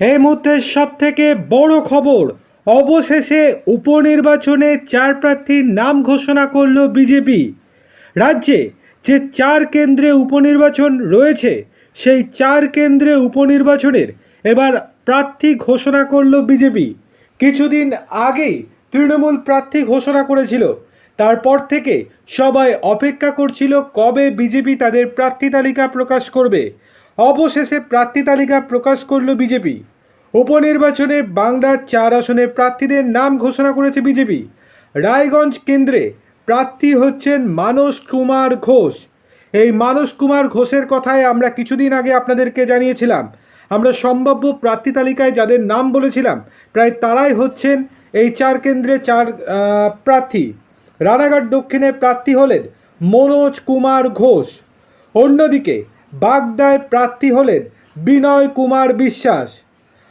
এই মুহূর্তে সব থেকে বড় খবর, অবশেষে উপনির্বাচনে চার প্রার্থীর নাম ঘোষণা করল বিজেপি। রাজ্যে যে চার কেন্দ্রে উপনির্বাচন রয়েছে, সেই চার কেন্দ্রে উপনির্বাচনের এবার প্রার্থী ঘোষণা করল বিজেপি। কিছুদিন আগেই তৃণমূল প্রার্থী ঘোষণা করেছিল, তারপর থেকে সবাই অপেক্ষা করছিল কবে বিজেপি তাদের প্রার্থী তালিকা প্রকাশ করবে। অবশেষে প্রার্থী তালিকা প্রকাশ করল বিজেপি। উপনির্বাচনে বাংলার চার আসনে প্রার্থীদের নাম ঘোষণা করেছে বিজেপি। রায়গঞ্জ কেন্দ্রে প্রার্থী হচ্ছেন মানস কুমার ঘোষ। এই মানস কুমার ঘোষের কথায় আমরা কিছুদিন আগে আপনাদেরকে জানিয়েছিলাম, আমরা সম্ভাব্য প্রার্থী তালিকায় যাদের নাম বলেছিলাম, প্রায় তারাই হচ্ছেন এই চার কেন্দ্রে চার প্রার্থী। রানাঘাট দক্ষিণে প্রার্থী হলেন মনোজ কুমার ঘোষ। অন্যদিকে বাগদায় প্রার্থী হলেন বিনয় কুমার বিশ্বাস।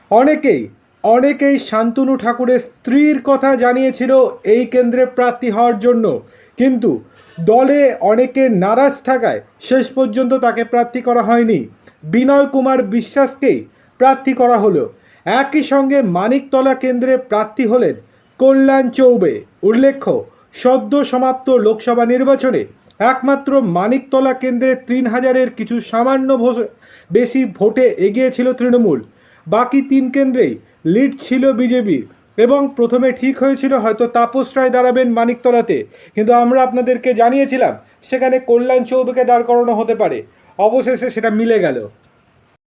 অনেকেই অনেকেই শান্তনু ঠাকুরের স্ত্রীর কথা জানিয়েছিল এই কেন্দ্রে প্রার্থী হওয়ার জন্য। কিন্তু দলে অনেকে নারাজ থাকায় শেষ পর্যন্ত তাকে প্রার্থী করা হয়নি। বিনয় কুমার বিশ্বাসকেই প্রার্থী করা হলো। একই সঙ্গে মানিকতলা কেন্দ্রে প্রার্থী হলেন কল্যাণ চৌবে। উল্লেখ্য, সদ্য সমাপ্ত লোকসভা নির্বাচনে একমাত্র মানিকতলা কেন্দ্রে তিন হাজারের কিছু সামান্য বেশি ভোটে এগিয়েছিল তৃণমূল। বাকি তিন কেন্দ্রেই লিড ছিল বিজেপির এবং প্রথমে ঠিক হয়েছিল হয়তো তাপস রায় দাঁড়াবেন মানিকতলাতে। কিন্তু আমরা আপনাদেরকে জানিয়েছিলাম, সেখানে কল্যাণ চৌবেকে দাঁড় করানো হতে পারে। অবশেষে সেটা মিলে গেল।